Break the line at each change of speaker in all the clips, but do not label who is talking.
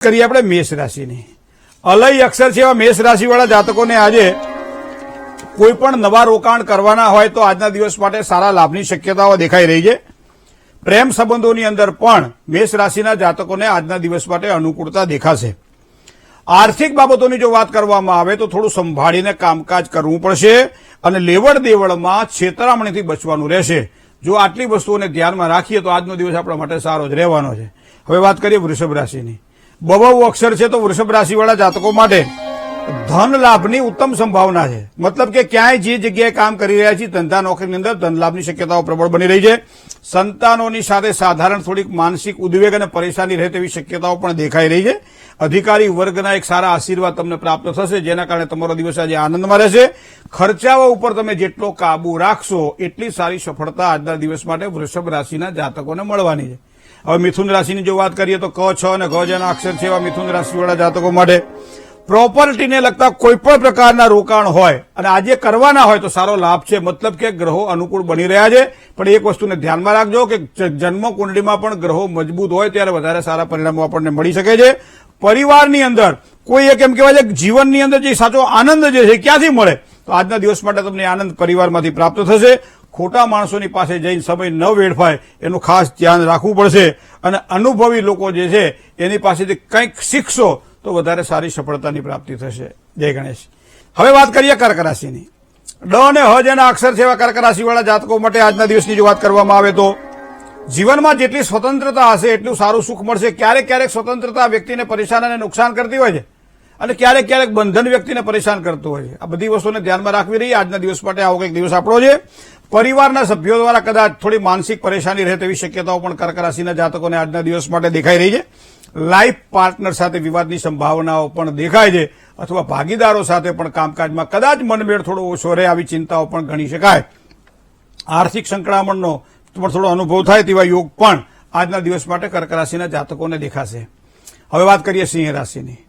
કરીએ આપણે મેષ રાશિની. અલય અક્ષર છે એવા મેષ રાશિવાળા જાતકોને આજે કોઈ પણ નવા રોકાણ કરવાના હોય તો આજના દિવસ માટે સારા લાભની શક્યતાઓ દેખાઈ રહી છે. પ્રેમ સંબંધોની અંદર પણ મેષ રાશિના જાતકોને આજના દિવસ માટે અનુકૂળતા દેખાશે. આર્થિક બાબતોની જો વાત કરવામાં આવે તો થોડું સંભાળીને કામકાજ કરવું પડશે અને લેવડ દેવડમાં છેતરામણીથી બચવાનું રહેશે. જો આટલી વસ્તુઓને ધ્યાનમાં રાખીએ તો આજનો દિવસ આપણા માટે સારો જ રહેવાનો છે. હવે વાત કરીએ વૃષભ રાશિની. બબવ અક્ષર છે તો વૃષભ રાશિવાળા જાતકો માટે. ધન લાભની ઉત્તમ સંભાવના છે. મતલબ કે ક્યાંય જે જગ્યાએ કામ કરી રહ્યા છીએ, ધંધા નોકરીની અંદર ધન લાભની શક્યતાઓ પ્રબળ બની રહી છે. સંતાનોની સાથે સાધારણ થોડીક માનસિક ઉદ્વેગ અને પરેશાની રહે તેવી શક્યતાઓ પણ દેખાઈ રહી છે. અધિકારી વર્ગના એક સારા આશીર્વાદ તમને પ્રાપ્ત થશે, જેના કારણે તમારો દિવસ આજે આનંદમાં રહેશે. ખર્ચાઓ ઉપર તમે જેટલો કાબુ રાખશો, એટલી સારી સફળતા આજના દિવસ માટે વૃષભ રાશિના જાતકોને મળવાની છે. હવે મિથુન રાશિની જો વાત કરીએ તો ક છ અને ઘ જેના અક્ષર છે એવા મિથુન રાશિવાળા જાતકો માટે પ્રોપર્ટીને લગતા કોઈ પણ પ્રકારના રોકાણ હોય અને આજે કરવાના હોય તો સારો લાભ છે. મતલબ કે ગ્રહો અનુકૂળ બની રહ્યા છે. પણ એક વસ્તુને ધ્યાનમાં રાખજો કે જન્મ કુંડલીમાં પણ ગ્રહો મજબૂત હોય ત્યારે વધારે સારા પરિણામો આપણને મળી શકે છે. પરિવારની અંદર કોઈ એક એમ કહેવાય છે જીવનની અંદર જે સાચો આનંદ જે છે ક્યાંથી મળે? તો આજના દિવસ માટે તમને આનંદ પરિવારમાંથી પ્રાપ્ત થશે. ખોટા માણસોની પાસે જઈને સમય ન વેડફાય એનું ખાસ ધ્યાન રાખવું પડશે. અને અનુભવી લોકો જે છે, એની પાસેથી કંઈક શીખશો તો વધારે સારી સફળતાની પ્રાપ્તિ થશે. જય ગણેશ. હવે વાત કરીએ કર્ક રાશિની. ડ અને હ જેના અક્ષર છે કર્ક રાશિવાળા જાતકો માટે આજના દિવસની જો વાત કરવામાં આવે તો, જીવનમાં જેટલી સ્વતંત્રતા હશે, એટલું સારું સુખ મળશે. ક્યારેક ક્યારેક સ્વતંત્રતા વ્યક્તિને પરેશાન અને નુકસાન કરતી હોય છે. અને ક્યારેક ક્યારેક બંધન વ્યક્તિને પરેશાન કરતું હોય છે. આ બધી વસ્તુને ધ્યાનમાં રાખવી રહી. આજના દિવસ માટે આવો કંઈક દિવસ આપણો છે. પરિવારના સભ્યો દ્વારા કદાચ થોડી માનસિક પરેશાની રહે તેવી શક્યતાઓ પણ કર્ક રાશિના જાતકોને આજના દિવસ માટે દેખાઈ રહી છે. લાઈફ પાર્ટનર સાથે વિવાદની સંભાવનાઓ પણ દેખાય છે અથવા ભાગીદારો સાથે પણ કામકાજમાં કદાચ મનમેળ થોડો ઓછો રહે આવી ચિંતાઓ પણ ગણી શકાય. આર્થિક સંકળામણનો પણ થોડો અનુભવ થાય તેવા યોગ પણ આજના દિવસ માટે કર્ક રાશિના જાતકોને દેખાશે. હવે વાત કરીએ સિંહ રાશિની.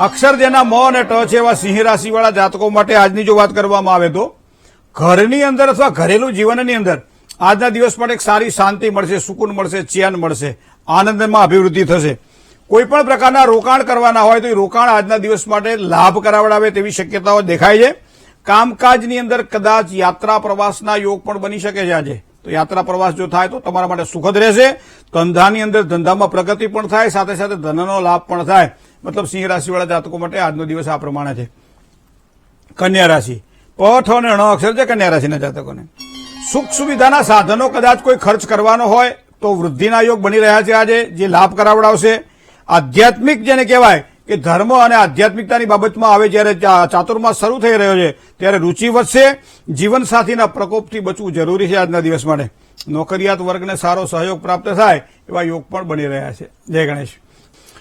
અક્ષર જેના મ અને ટ છે એવા સિંહ રાશિવાળા જાતકો માટે આજની જો વાત કરવામાં આવે તો? ઘરની અંદર અથવા ઘરેલું જીવનની અંદર આજના દિવસ માટે એક સારી શાંતિ મળશે, સુકૂન મળશે, ચેન મળશે, આનંદમાં અભિવૃદ્ધિ થશે. કોઈ પણ પ્રકારના રોકાણ કરવાના હોય તો એ રોકાણ આજના દિવસ માટે લાભ કરાવડાવે તેવી શક્યતાઓ દેખાય છે. કામકાજની અંદર કદાચ યાત્રા પ્રવાસના યોગ પણ બની શકે છે આજે. તો યાત્રા પ્રવાસ જો થાય તો તમારા માટે સુખદ રહેશે. ધંધાની અંદર ધંધામાં પ્રગતિ પણ થાય, સાથે સાથે ધનનો લાભ પણ થાય. મતલબ સિંહ રાશિવાળા જાતકો માટે આજનો દિવસ આ પ્રમાણે છે. કન્યા રાશિ. પઠ અને ણ અક્ષર છે કન્યા રાશિના જાતકોને. સુખ સુવિધાના સાધનો કદાચ કોઈ ખર્ચ કરવાનો હોય તો વૃદ્ધિના યોગ બની રહ્યા છે આજે, જે લાભ કરાવડાવશે. આધ્યાત્મિક જેને કહેવાય કે ધર્મ અને આધ્યાત્મિકતાની બાબતમાં હવે જ્યારે ચાતુર્માસ શરૂ થઈ રહ્યો છે, ત્યારે રુચિ વધશે. જીવનસાથીના પ્રકોપથી બચવું જરૂરી છે આજના દિવસ માટે. નોકરિયાત વર્ગને સારો સહયોગ પ્રાપ્ત થાય એવા યોગ પણ બની રહ્યા છે. જય ગણેશ.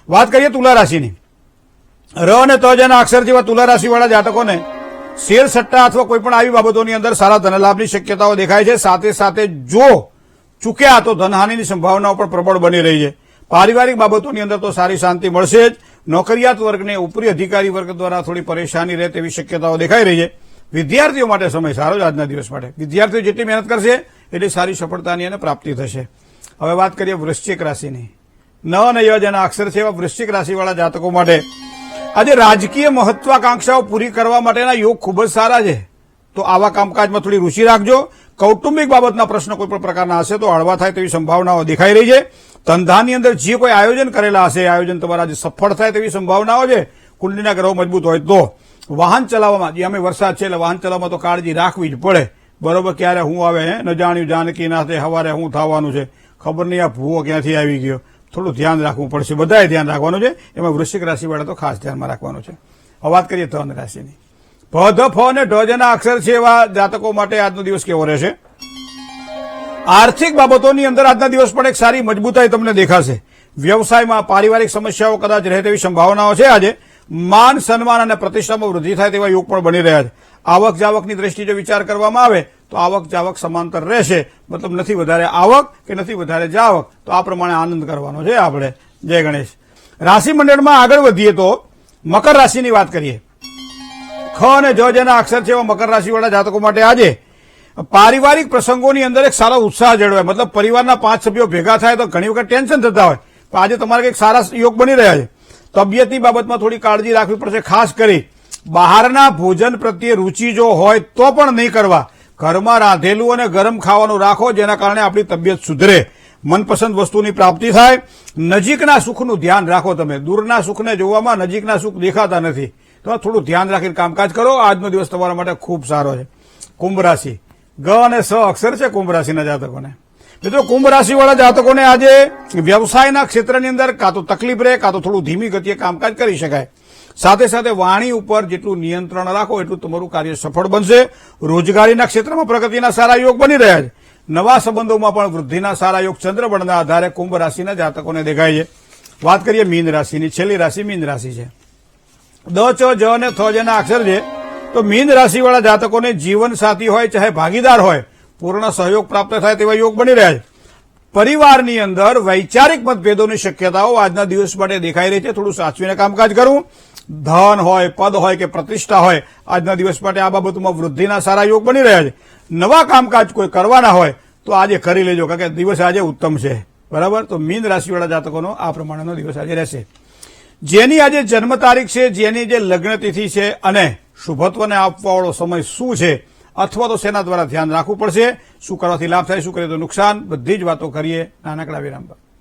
વાત કરીએ તુલા રાશિની. ર અને ત જેના અક્ષર જેવા તુલા રાશિવાળા જાતકોને શેર સટ્ટા અથવા કોઈ પણ આવી બાબતોની અંદર સારા ધનલાભની શક્યતાઓ દેખાય છે. સાથે સાથે જો ચૂક્યા તો ધનહાનિની સંભાવનાઓ પણ પ્રબળ બની રહી છે. પારિવારિક બાબતોની અંદર તો સારી શાંતિ મળશે જ. નોકરિયાત વર્ગને ઉપરી અધિકારી વર્ગ દ્વારા થોડી પરેશાની રહે તેવી શક્યતાઓ દેખાઈ રહી છે. વિદ્યાર્થીઓ માટે સમય સારો જ આજના દિવસ માટે. વિદ્યાર્થીઓ જેટલી મહેનત કરશે, એટલી સારી સફળતાની અને પ્રાપ્તિ થશે. હવે વાત કરીએ વૃશ્ચિક રાશિની. ન અને ય જેના અક્ષર છે એવા વૃશ્ચિક રાશિવાળા જાતકો માટે. આજે રાજકીય મહત્વાકાંક્ષાઓ પૂરી કરવા માટેના યોગ ખૂબ જ સારા છે. તો આવા કામકાજમાં થોડી રુચિ રાખજો. કૌટુંબિક બાબતના પ્રશ્નો કોઈ પણ પ્રકારના હશે તો હળવા થાય તેવી સંભાવનાઓ દેખાઈ રહી છે. ધંધાની અંદર જે કોઈ આયોજન કરેલા હશે આયોજન તમારા આજે સફળ થાય તેવી સંભાવનાઓ છે. કુંડલીના ગ્રહો મજબૂત હોય તો. વાહન ચલાવવામાં, જે અમે વરસાદ છે એટલે વાહન ચલાવવામાં તો કાળજી રાખવી જ પડે. બરોબર, ક્યારે હું આવે ન જાણ્યું જાનકી નાથે હવારે હું થવાનું છે. ખબર નહીં આ ભૂવો ક્યાંથી આવી ગયો? થોડું ધ્યાન રાખવું પડશે. બધાએ ધ્યાન રાખવાનું છે. એમાં વૃશ્ચિક રાશિવાળા તો ખાસ ધ્યાનમાં રાખવાનું છે. હવે વાત કરીએ ધન રાશિની. ભ ધ ફ અને ઢ અક્ષર છે એવા જાતકો માટે આજનો દિવસ કેવો રહેશે? આર્થિક બાબતોની અંદર આજના દિવસ પણ એક સારી મજબૂતાઈ તમને દેખાશે. વ્યવસાયમાં પારિવારિક સમસ્યાઓ કદાચ રહે તેવી સંભાવનાઓ છે આજે. માન સન્માન અને પ્રતિષ્ઠામાં વૃદ્ધિ થાય તેવા યોગ પણ બની રહ્યા છે. આવક જાવકની દ્રષ્ટિએ જો વિચાર કરવામાં આવે, તો આવક જાવક સમાંતર રહેશે. મતલબ નથી વધારે આવક કે નથી વધારે જાવક? તો આ પ્રમાણે આનંદ કરવાનો છે આપણે. જય ગણેશ. રાશિ મંડળમાં આગળ વધીએ તો મકર રાશિની વાત કરીએ. ખ અને જ જેના અક્ષર છે એવા મકર રાશિવાળા જાતકો માટે આજે પારિવારિક પ્રસંગોની અંદર એક સારો ઉત્સાહ જળવાય. મતલબ પરિવારના પાંચ સભ્યો ભેગા થાય તો ઘણી વખત ટેન્શન થતા હોય. પણ આજે તમારે કંઈક સારા યોગ બની રહ્યા છે. તબિયતની બાબતમાં થોડી કાળજી રાખવી પડશે, ખાસ કરી બહારના ભોજન પ્રત્યે રૂચિ જો હોય તો પણ નહીં કરવા. ઘરમાં રાંધેલું અને ગરમ ખાવાનું રાખો, જેના કારણે આપણી તબિયત સુધરે. મનપસંદ વસ્તુની પ્રાપ્તિ થાય. નજીકના સુખનું ધ્યાન રાખો તમે. દૂરના સુખને જોવામાં નજીકના સુખ દેખાતા નથી. તો થોડું ધ્યાન રાખીને કામકાજ કરો. આજનો દિવસ તમારા માટે ખૂબ સારો છે. કુંભ રાશિ. ગ અને સ અક્ષર છે કુંભ રાશિના જાતકોને. મિત્રો, કુંભ રાશિવાળા જાતકોને આજે વ્યવસાયના ક્ષેત્રની અંદર કાં તો તકલીફ રહે, કાં તો થોડું ધીમી ગતિએ કામકાજ કરી શકાય. સાથે સાથે વાણી ઉપર જેટલું નિયંત્રણ રાખો એટલું તમારું કાર્ય સફળ બનશે. રોજગારીના ક્ષેત્રમાં પ્રગતિના સારા યોગ બની રહ્યા છે. નવા સંબંધોમાં પણ વૃદ્ધિના સારા યોગ ચંદ્રબળના આધારે કુંભ રાશિના જાતકોને દેખાય છે. વાત કરીએ મીન રાશિની. છેલ્લી રાશિ મીન રાશિ છે. દ, ચ, જ અને થ જેના અક્ષર છે, તો મીન રાશિવાળા જાતકોને જીવન સાથી હોય, ચાહે ભાગીદાર હોય, પૂર્ણ સહયોગ પ્રાપ્ત થાય તેવા યોગ બની રહ્યા છે. પરિવારની અંદર વૈચારિક મતભેદોની શક્યતાઓ આજના દિવસ માટે દેખાઈ રહી છે. થોડું સાચવીને કામકાજ કરવું ધન હોય, પદ હોય કે પ્રતિષ્ઠા હોય, આજના દિવસ માટે આ બાબતોમાં વૃદ્ધિના સારા યોગ બની રહ્યા છે. નવા કામકાજ કોઈ કરવાના હોય, તો આજે કરી લેજો, કારણ કે દિવસ આજે ઉત્તમ છે. બરાબર? તો મીન રાશિવાળા જાતકોનો આ પ્રમાણેનો દિવસ આજે રહેશે. જેની આજે જન્મ તારીખ છે, જેની જે લગ્ન તિથિ છે અને શુભત્વને આપવાવાળો સમય શું છે, અથવા તો સેના દ્વારા ધ્યાન રાખવું પડશે, શું કરવાથી લાભ થાય, શું કરે તો નુકસાન, બધી જ વાતો કરીએ નાનકડા વિરામ પર